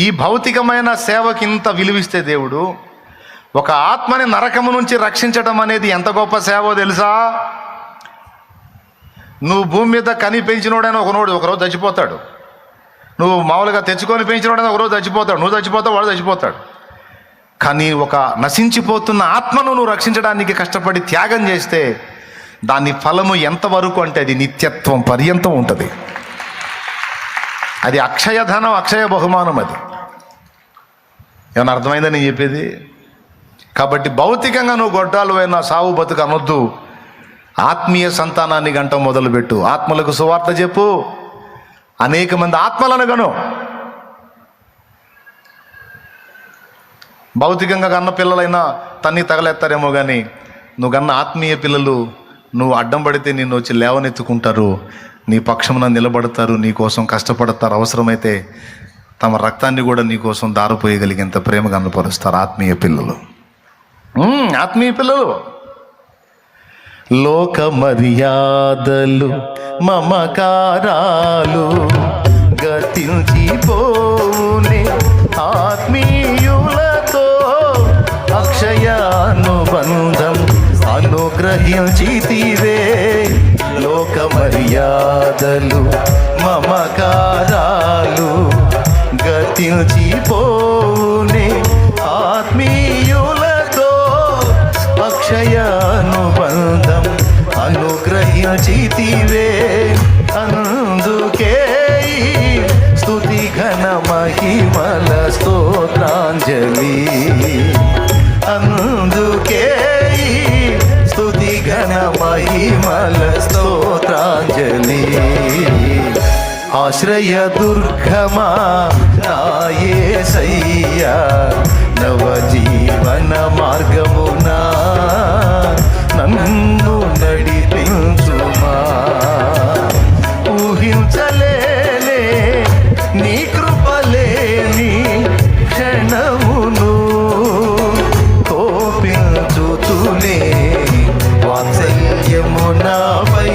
ఈ భౌతికమైన సేవకి ఇంత విలువిస్తే దేవుడు ఒక ఆత్మని నరకము నుంచి రక్షించడం అనేది ఎంత గొప్ప సేవో తెలుసా? నువ్వు భూమి మీద కని పెంచినోడైనా ఒకనోడు ఒకరోజు చచ్చిపోతాడు. నువ్వు మామూలుగా తెచ్చుకొని పెంచినోడైనా ఒకరోజు చచ్చిపోతాడు. నువ్వు చచ్చిపోతావు వాడు చచ్చిపోతాడు. కానీ ఒక నశించిపోతున్న ఆత్మను నువ్వు రక్షించడానికి కష్టపడి త్యాగం చేస్తే దాని ఫలము ఎంతవరకు అంటే అది నిత్యత్వం పర్యంతం ఉంటుంది. అది అక్షయధనం అక్షయ బహుమానం అది. ఏమన్నా అర్థమైందా నేను చెప్పేది? కాబట్టి భౌతికంగా నువ్వు గొడ్డాలు అయినా సావు బతుకు అనొద్దు. ఆత్మీయ సంతానాన్ని గంట మొదలుపెట్టు. ఆత్మలకు సువార్త చెప్పు. అనేక మంది ఆత్మలను గను. భౌతికంగా కన్న పిల్లలైనా తన్ని తగలేస్తారేమో కానీ నువ్వు కన్న ఆత్మీయ పిల్లలు నువ్వు అడ్డం పడితే నిన్ను వచ్చి లేవనెత్తుకుంటారు. నీ పక్షమున నిలబడతారు నీ కోసం కష్టపడతారు అవసరమైతే తమ రక్తాన్ని కూడా నీ కోసం దారిపోయగలిగేంత ప్రేమ కనపరుస్తారు ఆత్మీయ పిల్లలు. ఆత్మీయ పిల్లలు. లోక మర్యాదలు మమకారాలు గతించిపోనే ఆత్మీయులతో అక్షయానుబంధం అనుగ్రహించితివే. లోక మర్యాదలు మమకారాలు గతించిపోనే ఆత్మీయులతో అక్షయానుబంధం అనుగ్రహించితివే. స్తుతి మహిమల స్తోత్రాంజలి. ఆశ్రయ దుర్గమా నాయే నాయసయ్యా నవ జీవన మార్గమునా నన్ను నడిపించుమా. ఊహించలేనే నీ కృపలేని క్షణమును కోపించుతునే వాత్సల్యము నాపై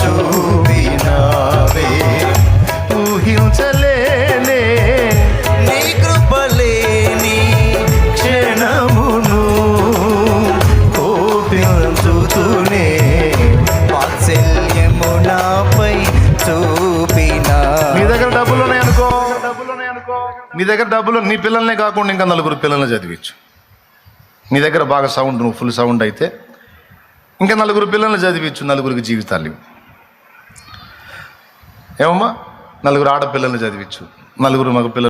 చూపినావే. ఊహించలేనే నీ కృపలేని క్షణమును కోపించుతునే వాత్సల్యము నాపై చూపినా మీ దగ్గర డబ్బులు ఉన్నాయనుకో మీ దగ్గర డబ్బులు నీ పిల్లల్నే కాకుండా ఇంకా నలుగురు పిల్లల్ని చదివించు. నీ దగ్గర బాగా సౌండ్ నువ్వు ఫుల్ సౌండ్ అయితే ఇంకా నలుగురు పిల్లల్ని చదివించు నలుగురికి జీవితాలు ఇవ్వు. ఏమమ్మా నలుగురు ఆడపిల్లల్ని చదివించు నలుగురు మగ పిల్లలు